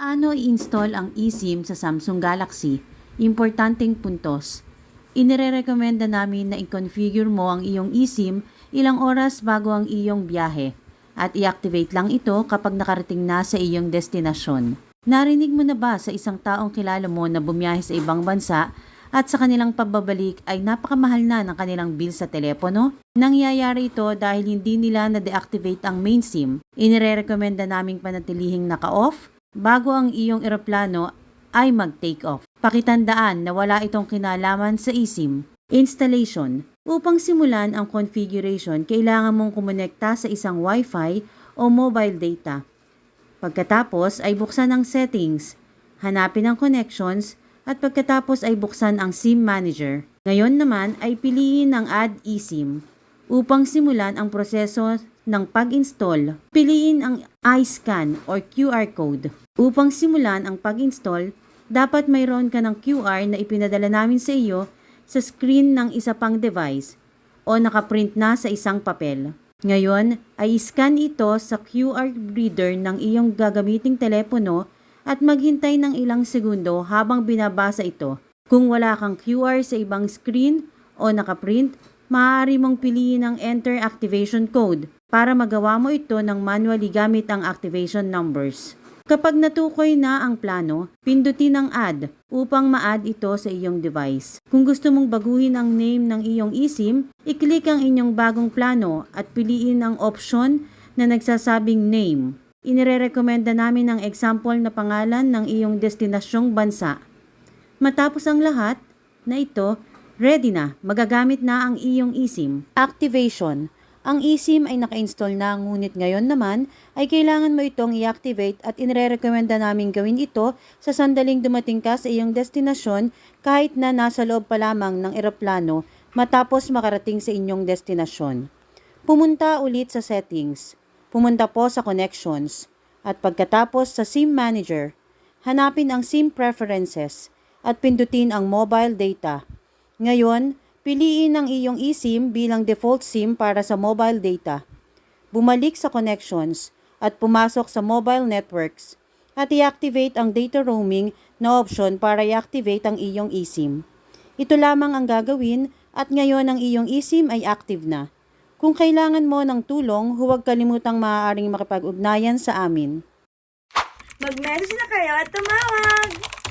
Ano i-install ang eSIM sa Samsung Galaxy? Importanteng puntos. Inirerekomenda namin na i-configure mo ang iyong eSIM ilang oras bago ang iyong biyahe at i-activate lang ito kapag nakarating na sa iyong destinasyon. Narinig mo na ba sa isang taong kilala mo na bumiyahe sa ibang bansa at sa kanilang pagbabalik ay napakamahal na ng kanilang bill sa telepono? Nangyayari ito dahil hindi nila na-deactivate ang main SIM. Inirerekomenda naming panatilihing naka-off bago ang iyong eroplano ay mag-take off. Pakitandaan na wala itong kinalaman sa eSIM. Installation. Upang simulan ang configuration, kailangan mong kumonekta sa isang Wi-Fi o mobile data. Pagkatapos ay buksan ang settings, hanapin ang connections, at pagkatapos ay buksan ang SIM Manager. Ngayon naman ay piliin ang Add eSIM. Upang simulan ang proseso ng pag-install, piliin ang iScan or QR code. Upang simulan ang pag-install, dapat mayroon ka ng QR na ipinadala namin sa iyo sa screen ng isa pang device o nakaprint na sa isang papel. Ngayon ay scan ito sa QR reader ng iyong gagamiting telepono at maghintay ng ilang segundo habang binabasa ito. Kung wala kang QR sa ibang screen o nakaprint, maaari mong piliin ang Enter Activation Code para magawa mo ito ng manually gamit ang activation numbers. Kapag natukoy na ang plano, pindutin ang Add upang ma-add ito sa iyong device. Kung gusto mong baguhin ang name ng iyong eSIM, i-click ang inyong bagong plano at piliin ang option na nagsasabing Name. Inirerekomenda namin ang example na pangalan ng iyong destinasyong bansa. Matapos ang lahat na ito, ready na, magagamit na ang iyong eSIM. Activation. Ang eSIM ay naka-install na ngunit ngayon naman ay kailangan mo itong i-activate at inirekomenda namin gawin ito sa sandaling dumating ka sa iyong destinasyon kahit na nasa loob pa lamang ng eroplano matapos makarating sa inyong destinasyon. Pumunta ulit sa settings. Pumunta po sa connections. At pagkatapos sa SIM manager, hanapin ang SIM preferences at pindutin ang mobile data. Ngayon, Piliin ang iyong eSIM bilang default SIM para sa mobile data. Bumalik sa connections at pumasok sa mobile networks at i-activate ang data roaming na option para i-activate ang iyong eSIM. Ito lamang ang gagawin at ngayon ang iyong eSIM ay active na. Kung kailangan mo ng tulong, huwag kalimutang maaaring makipag-ugnayan sa amin. Mag-message na kayo at tumawag!